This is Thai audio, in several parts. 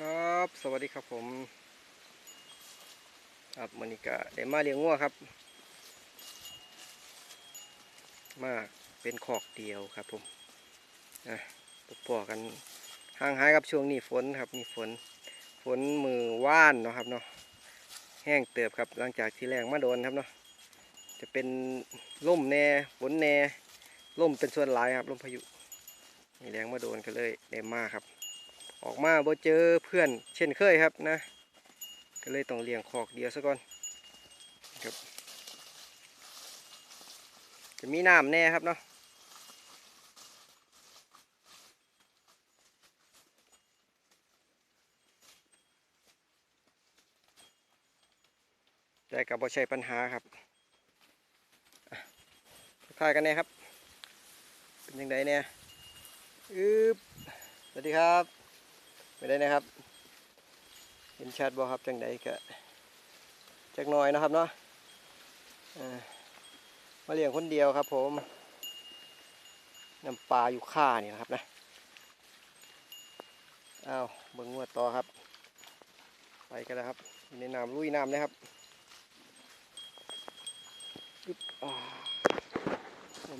ครับ สวัสดีครับผม ครับมอนิกาได้มาเลี้ยงงัวครับ มาเป็นขอกเดียวครับผมอะพอๆกันห่างหายกับช่วงนี้ฝนครับมีฝนฝนมือว่านเนาะครับเนาะแห้งเติบครับหลังจากที่แรงมาโดนครับเนาะจะเป็นล่มแน่ฝนแน่ล่มเป็นส่วนหลายครับลมพายุมีแรงมาโดนก็เลยได้มาครับ ออกมาบ่เจอเพื่อนเช่นเคยครับนะ ก็เลยต้องเลี้ยงคอกเดียวซะก่อนครับจะมีน้ำแน่ครับเนาะแต่กับบ่ใช่ปัญหาครับอะทักทายกันแน่ครับ เป็นยังไงเนี่ยอึ๊บสวัสดีครับ ไม่ได้นะครับ เห็นชัดบ่ครับจังใดก็จักหน่อยนะครับเนาะมาเลี้ยงคนเดียวครับ ผมน้ำปลาอยู่ค่านี่นะครับนะอ้าวเบิ่งงวดต่อครับ ไปกันแล้วครับในน้ำลุยน้ำนะครับ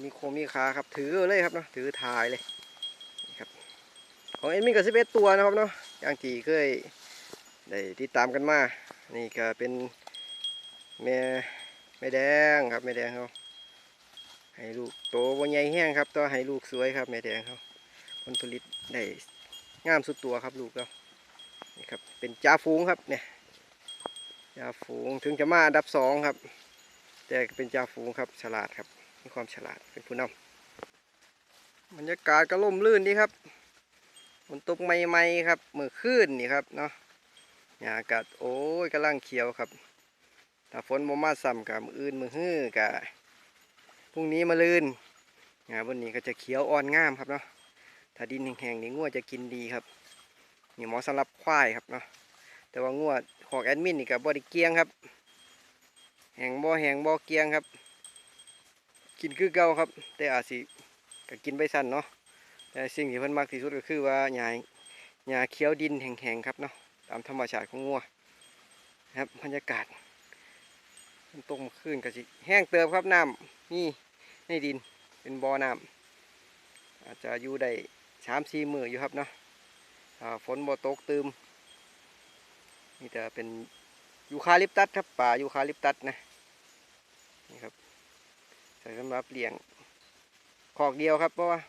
มีโคมีขาครับ ถือเลยครับเนาะถือถ่ายเลย ของเอ็นมินกับสิบเอ็ดตัวนะครับเนาะอย่างที่เคยได้ติดตามกันมา นี่ก็เป็นแม่แม่แดงครับแม่แดงเขาให้ลูกโตวันใหญ่แห้งครับต่อให้ลูกสวยครับแม่แดงเขาผลผลิตได้งามสุดตัวครับลูกเขานี่ครับเป็นจ่าฝูงครับเนี่ยจ่าฝูงถึงจะมาอันดับสองครับ แต่เป็นจ่าฝูงครับฉลาดครับมีความฉลาดเป็นผู้นำบรรยากาศก็ร่มรื่นดีครับ ฝนตกใหม่ๆครับมือคืนนี่ครับเนาะหญ้ากัดโอ้ยกำลังเขียวครับถ้าฝนบ่มาซ้ำกับมืออื่นมือฮื้อกะพรุ่งนี้มาลื่นหญ้าบนนี้ก็จะเขียวอ่อนงามครับเนาะถ้าดินแห้งๆนี่งัวจะกินดีครับนี่หมาะสำหรับควายครับเนาะแต่ว่างัวของแอดมินนี่กับบอดี้เกียงครับแห้งบ่แห้งบ่เกียงครับ กินคือเก่าครับ แต่อาจสิก็กินไปสั้นเนาะ แต่สิ่งที่เพิ่นมักที่สุดก็คือว่าหญ้าหญ้าเขียวดินแห้งๆครับเนาะตามธรรมชาติของงัวนะครับบรรยากาศมันตกมาขึ้นก็สิแห้งเติมครับน้ำนี่ในดินเป็นบ่อน้ำอาจจะอยู่ได้สามสี่มืออยู่ครับเนาะถ้าฝนบ่ตกตืมนี่แต่เป็นยูคาลิปตัสครับป่ายูคาลิปตัสนะนี่ครับใส่สำหรับเลี้ยงคอกเดียวครับเพราะว่า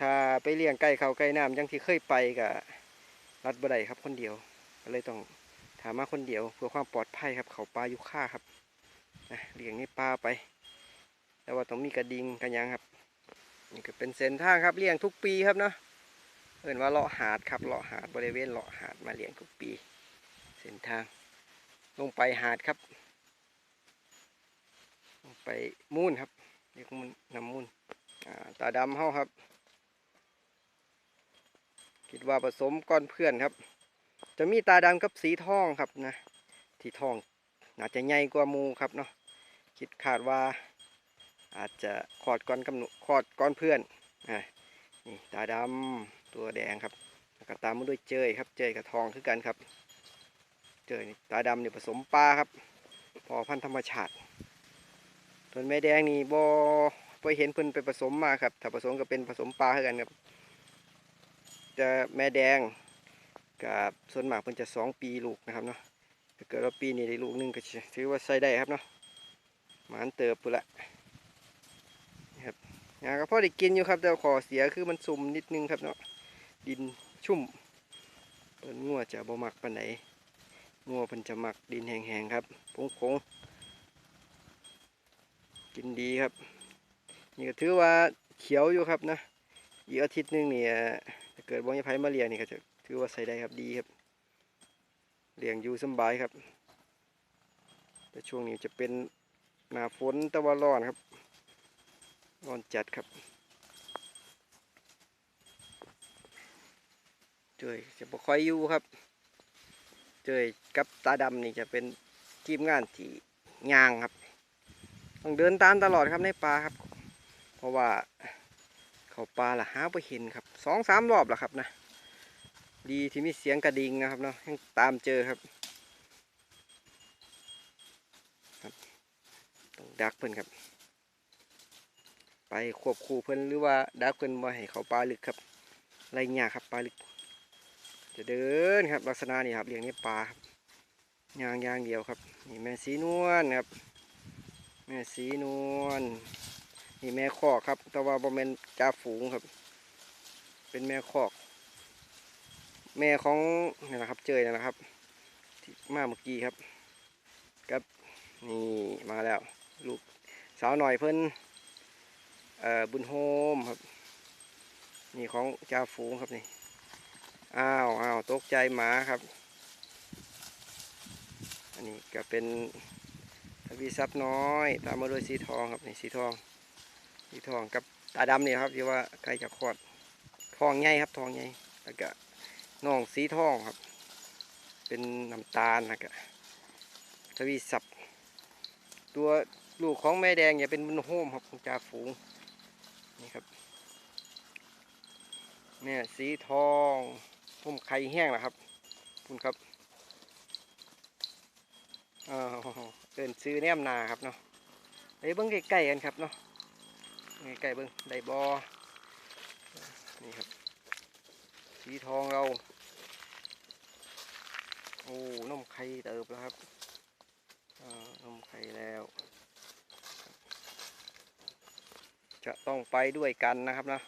ถ้าไปเลี้ยงไก่เขาไก่น้ำยังที่เคยไปกับรัดบ่ได้ครับคนเดียว ก็เลยต้องถามมาคนเดียว เพื่อความปลอดภัยครับ เขาปลาอยู่ค่าครับนะเลี้ยงนี่ปลาไป แต่ว่าต้องมีกระดิ่งกันยังครับ นี่ก็เป็นเส้นทางครับเลี้ยงทุกปีครับเนาะเอินว่าเลาะหาดครับเลาะหาดบริเวณเลาะหาดมาเลี้ยงทุกปี เส้นทาง ลงไปหาดครับ ลงไปมูนครับเรียกมูนนำมูนอ่าตาดำเฮาครับ คิดว่าผสมก้อนเพื่อนครับ จะมีตาดำกับสีทองครับนะที่ทองน่าจจะใหญ่กว่ามูครับเนาะคิดคาดว่าอาจจะขอดก้อนกำหนขอดก้อนเพื่อนอ่านี่ตาดำตัวแดงครับแล้วก็ตามมาด้วยเจยครับ เจยกับทองคือกันครับ เจยตาดำเนี่ยผสมปลาครับ พอพันธรรมชาติส่วนแม่แดงนี่บ่ไปเห็นเพิ่นไปผสมมาครับ ถ้าผสมก็เป็นผสมปลาคือกันครับ จะแม่แดงกับส่วนมากเพิ่นจะสองปีลูกนะครับเนาะถ้าเกิดว่าปีนี้ได้ลูกหนึงก็ถือว่าใส่ได้ครับเนาะหมานเติบปุละนะครับงาก็พอได้กินอยู่ครับแต่ขอเสียคือมันสุ่มนิดนึงครับเนาะดินชุ่มเปิ้นงัวจะบ่มักปานไหนงัวเพิ่นจะมักดินแห้งๆครับพงคงๆกินดีครับนี่ก็ถือว่าเขียวอยู่ครับนะอีกอาทิตย์หนึงเนี่ย เกิดบ่มีไผมาเลี้ยงนี่ก็จะถือว่าใส่ได้ครับดีครับเลี้ยงอยู่สบายครับ แต่ช่วงนี้จะเป็นหน้าฝนต่ว่าร้อนครับร้อนจัดครับเจยจะบ่ค่อยอยู่ครับเจยกับตาดำนี่จะเป็นทีมงานที่ยางครับ ต้องเดินตามตลอดครับในป่าครับ เพราะว่า เขาปลาละหาไปเห็นครับสองสามรอบแล้วครับนะ ดีที่มีเสียงกระดิ่งนะครับเนาะยังตามเจอครับครับต้องดักเพิ่นครับ ไปควบคู่เพิ่นหรือว่าดักเพิ่นมาให้เขาปลาลึกครับไรเงี้ยครับปลาลึก จะเดินครับ ลักษณะนี้ครับเลี้ยงในป่าครับยางยางเดียวครับนี่แม่สีนวลครับ แม่สีนวล นี่แม่คอกครับ แต่ว่าบ่แม่นจ่าฝูงครับ เป็นแม่คอก แม่ของนี่แหละครับ เจยนั่นะครับที่มาเมื่อกี้ครับครับนี่มาแล้ว ลูกสาวหน่อยเพิ่นเอ่อบุญโฮมครับ นี่ของจ่าฝูงครับนี่อ้าวอ้าวตกใจหมาครับ อันนี้ก็เป็นทวีซับน้อย ตามมาด้วยสีทองครับนี่สีทอง สีทองกับตาดำนี่ครับที่ว่าใกล้จะคลอดทองใหญ่ครับทองใหญ่แล้วก็น้องสีทองครับ เป็นน้ำตาลแล้วก็ทวีซับตัวลูกของแม่แดงอย่าเป็นบุญโฮมครับขงจ่าฝูงนี่ครับแม่สีทองพุ่มไข่แห้งนะครับคุณครับเออเกินซื้อแนมนาครับเนาะไปเบิ้งใกล้ๆกันครับเนาะ ใกล้ๆเบิ้งได้บอนี่ครับ สีทองเรา โอ้นมไข่เติบแล้วครับนมไข่แล้ว จะต้องไปด้วยกันนะครับนะ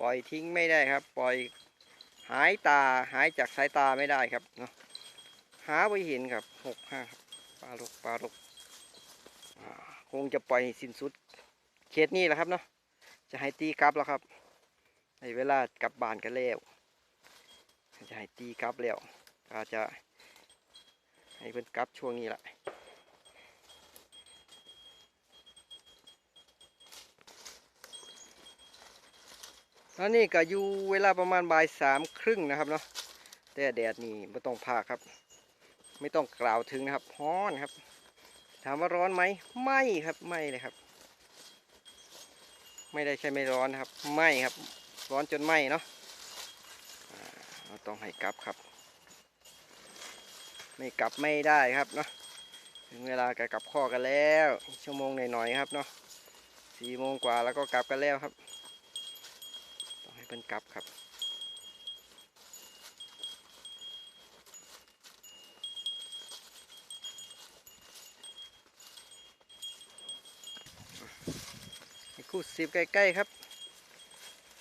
ปล่อยทิ้งไม่ได้ครับ ปล่อยหายตาหายจากสายตาไม่ได้ครับเนาะหาไปเห็นครับหกห้าปลาลกปลาลกคงจะปล่อยสิ้นสุดเขตนี้แหละครับเนาะ จะให้ตีกลับแล้วครับในเวลากลับบ้านกันแล้วจะให้ตีกลับแล้วอาจะให้เพิ่นกลับช่วงนี้แหละตอนนี้ก็อยู่เวลาประมาณบ่ายสามครึ่งนะครับเนาะแต่แดดนี่ไม่ต้องพาครับ ไม่ต้องกล่าวถึงนะครับร้อนครับ ถามว่าร้อนไหมไม่ครับไม่เลยครับ ไม่ได้ใช่ไม่ร้อนครับไหมครับ ร้อนจนไหมเนาะเราต้องให้กลับครับ ไม่กลับไม่ได้ครับเนาะถึงเวลาก็กลับข้อกันแล้ว ชั่วโมงหน่อยๆครับเนาะสี่โมงกว่าแล้วก็กลับกันแล้วครับ ต้องให้เป็นกลับครับ ให้คู่สิบใกล้ๆครับ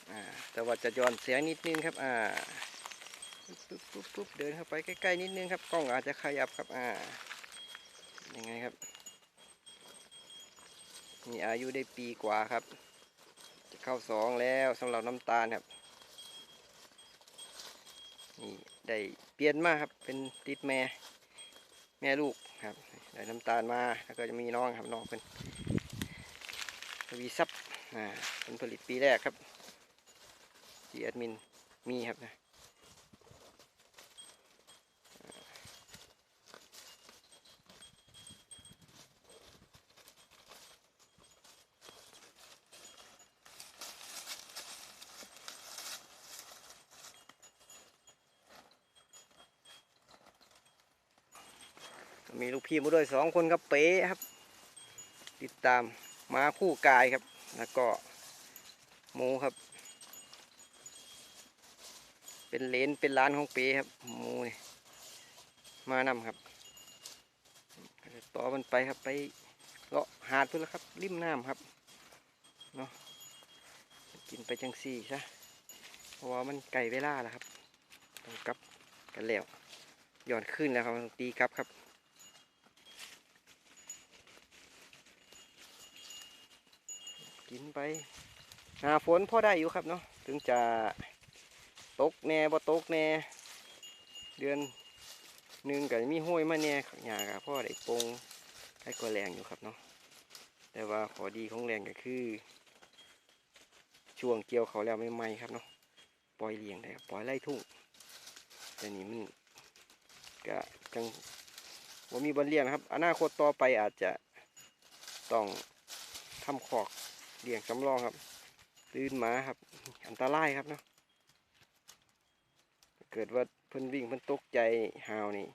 อ่าแต่ว่าจะย้อนเสียงนิดนึงครับอ่าปุ๊บปุ๊บปุ๊บเดินเข้าไปใกล้ๆนิดนึงครับกล้องอาจจะขยับครับอ่ายังไงครับมีอายุได้ปีกว่าครับ จะเข้าสองแล้วสำหรับน้ำตาลครับนี่ได้เปลี่ยนมาครับเป็นติดแม่แม่ลูกครับได้น้ำตาลมาแล้วก็จะมีน้องครับน้องเป็นวีซับ ผลผลิตปีแรกครับที่แอดมินมีครับนะมีลูกพี่มาด้วยสองคนครับเป๊ะครับ ติดตามมาคู่กายครับ แล้วก็หมูครับ เป็นเลนเป็นร้านของเป๊ครับหมูนี่มานำครับจะต่อมันไปครับไปเลาะหาดเพื่อแล้วครับริมน้ำครับเนาะกินไปจังสี่ซะเพราะว่ามันไก่เวลาแล้วครับต้องกลับกันแล้วหย่อนขึ้นแล้วครับตีกลับครับ กิน ไปหาฝนพอได้อยู่ครับเนาะถึงจะตกแน่บ่ตกแน่ เดือนหนึ่งก็มีห้วยมาแน่หยากับพ่อได้ปงให้ก็แรงอยู่ครับเนาะแต่ว่าขอดีของแรงก็คือ ช่วงเกี่ยวเขาแล้วไม่ไหมครับเนาะปล่อยเลี้ยงได้ปล่อยไล่ทุ่งแต่นี่มันก็จังว่ามีบนเลี้ยงครับ อนาคตต่อไปอาจจะต้องทำขอก เลี้ยงสำรองครับตื่นมาครับ อันตรายครับเนาะเกิดว่าเพิ่นวิ่งเพิ่นตกใจหาวนี่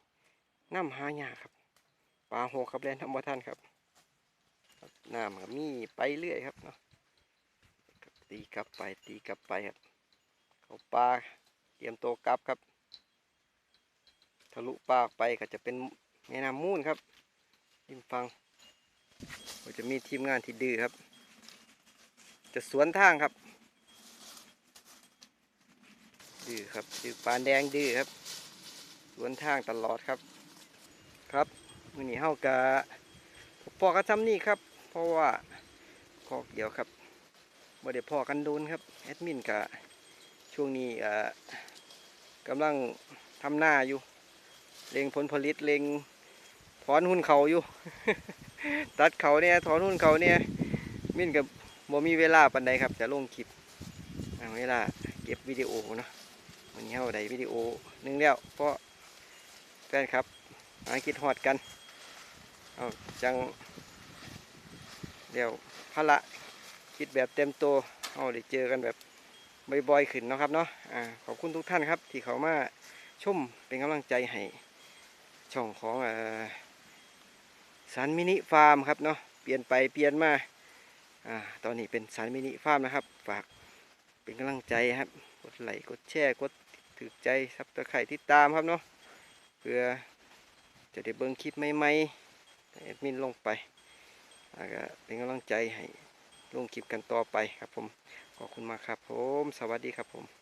น้ำหายากครับปลาโหกครับแลนธรรมท่านครับครับน้ำก็มีไปเรื่อยครับเนาะตีกลับไปตีกลับไปครับเขาปลาเตรียมตัวกลับครับ ทะลุปลาไปก็จะเป็นแม่น้ำมูลครับริมฟังก็จะมีทีมงานที่ดื้อครับ จะสวนทางครับดื้อครับดื้อปานแดงดื้อครับ สวนทางตลอดครับครับมือนี้เฮากะพอกันทำนี่ครับ เพราะว่าคอกเดียวครับบ่ได้พอกันโดนครับแอดมินกะช่วงนี้อ่ากำลังทำหน้าอยู่เล็งผลผลิตเล็งถอนหุ้นเขาอยู่ ตัดเขาเนี่ยถอนหุ้นเขาเนี่ยมินกับ บ่มีเวลาปันใดครับจะลงคลิปเวลาเก็บวิดีโอเนาะวันนี้เราได้วิดีโอหนึงแล้วเพราะแฟนครับหาคิดฮอดกันเอาจังเดี๋ยวพละคิดแบบเต็มตัวเอาได้เจอกันแบบบ่อยๆขึ้นเนาะครับเนาะอ่าขอบคุณทุกท่านครับ ที่เขามาชมเป็นกำลังใจให้ช่องของเออสันมินิฟาร์มครับเนาะเปลี่ยนไปเปลี่ยนมา อ่าตอนนี้เป็นสารมินิฟาร์มนะครับ ฝากเป็นกำลังใจครับกดไลค์กดแชร์กดถือใจซับตะไคร่ติดตามครับเนาะเพื่อจะได้เบิ้งคลิปใหม่ๆแต่แอดมินลงไปแล้วก็เป็นกำลังใจให้ลงคลิปกันต่อไปครับผมขอบคุณมากครับผม สวัสดีครับผม